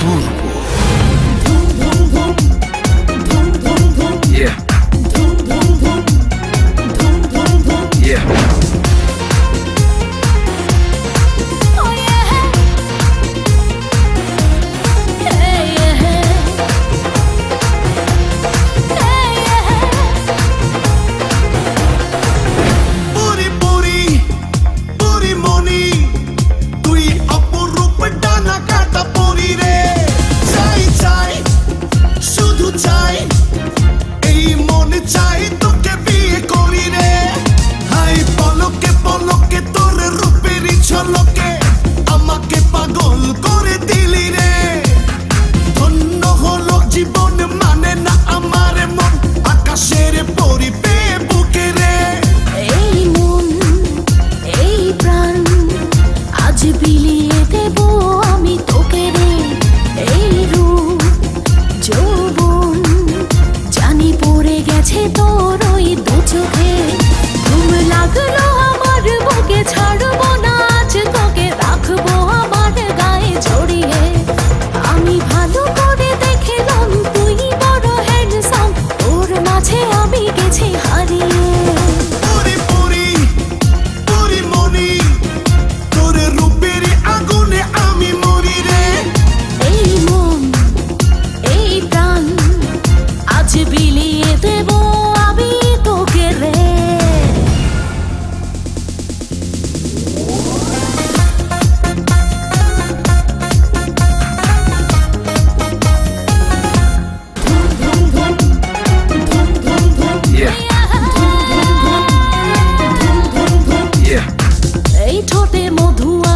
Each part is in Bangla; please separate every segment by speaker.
Speaker 1: pour আমি পড়ে গেছে তোর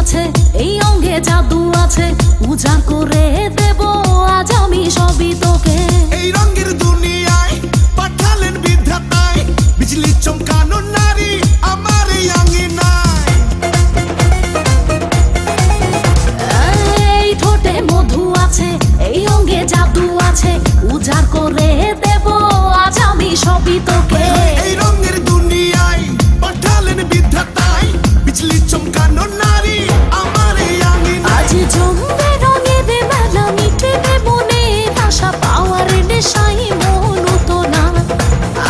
Speaker 1: আছে এই অঙ্গে জাদু আছে করে দেব আজ আমি সবই তোকে।
Speaker 2: এই রঙের দুনিয়ায় পাঠালেন বিধাতায় বিজলি চমকানো নারী আমার এই আঙিনায়।
Speaker 1: এই ঠোঁটে মধু আছে এই অঙ্গে জাদু আছে উজাড় করে দেব আজ আমি সবই তোকে।
Speaker 2: দেশাই মন তো না।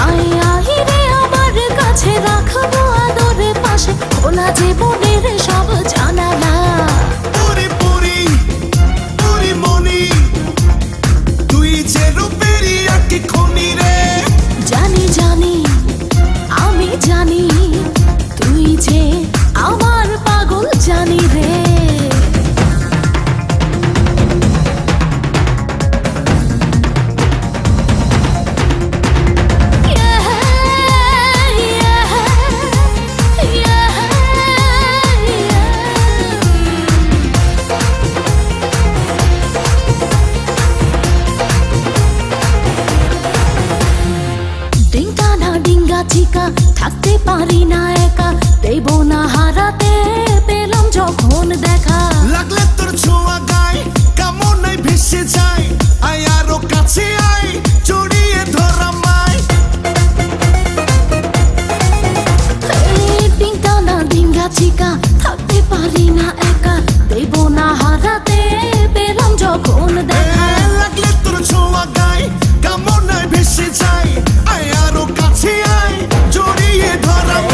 Speaker 2: আই আহি রে আমার কাছে রাখব
Speaker 1: আদরে পাশে। খোলা জীবনের সব পারি না একা দেব না হারাতে পেলাম যখন দেখা। লাগলে তোর ছোঁয়া গায় কামনায় ভেসে যায় আয় আরও কাছে আয় জড়িয়ে ধরা মায় পিঙ্কা না ডিঙ্গা চিকা